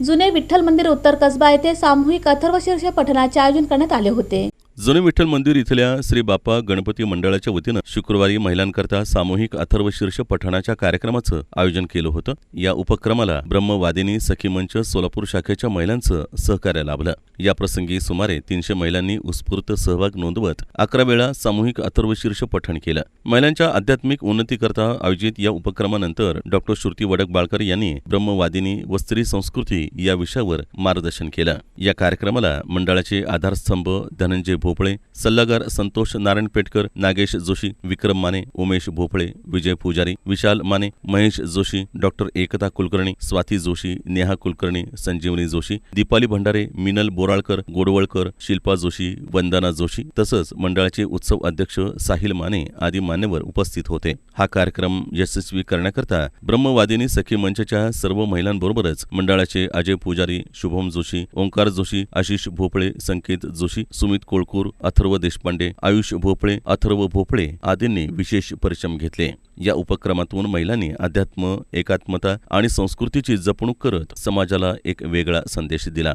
जुने विठ्ठल मंदिर उत्तर कसबा येथे सामूहिक अथर्वशीर्ष पठणाचे आयोजन करण्यात आले होते. जुने विठ्ठल मंदिर इथल्या श्री बाप्पा गणपती मंडळाच्या वतीनं शुक्रवारी महिलांकरता सामूहिक अथर्वशीर्ष पठणाच्या कार्यक्रमाचं आयोजन केलं होतं. या उपक्रमाला ब्रह्मवादिनी सखी मंच सोलापूर शाखेच्या महिलांचं सहकार्य लाभलं. या प्रसंगी सुमारे तीनशे महिलांनी उत्स्फूर्त सहभाग नोंदवत अकरा वेळा सामूहिक अथर्वशीर्ष पठण केलं. महिलांच्या आध्यात्मिक उन्नतीकरता आयोजित या उपक्रमानंतर डॉक्टर श्रुती वडक बाळकर यांनी ब्रह्मवादिनी व स्त्री संस्कृती या विषयावर मार्गदर्शन केलं. या कार्यक्रमाला मंडळाचे आधारस्तंभ धनंजय भोपळे सल्लागार संतोष नारायण पेटकर नागेश जोशी विक्रम माने उमेश भोपळे विजय पुजारी विशाल माने महेश जोशी डॉक्टर एकता कुलकर्णी स्वाती जोशी नेहा कुलकर्णी संजीवनी जोशी दीपाली भंडारे मिनल बोराळकर गोडवळकर शिल्पा जोशी वंदना जोशी तसंच मंडळाचे उत्सव अध्यक्ष साहिल माने आदी मान्यवर उपस्थित होते. हा कार्यक्रम यशस्वी करण्याकरता ब्रह्मवादिनी सखी मंचच्या सर्व महिलांबरोबरच मंडळाचे अजय पुजारी शुभम जोशी ओंकार जोशी आशिष भोपळे संकेत जोशी सुमित ठाकूर अथर्व देशपांडे आयुष भोपळे अथर्व भोपळे आदींनी विशेष परिश्रम घेतले. या उपक्रमातून महिलांनी अध्यात्म एकात्मता आणि संस्कृतीची जपणूक करत समाजाला एक वेगळा संदेश दिला.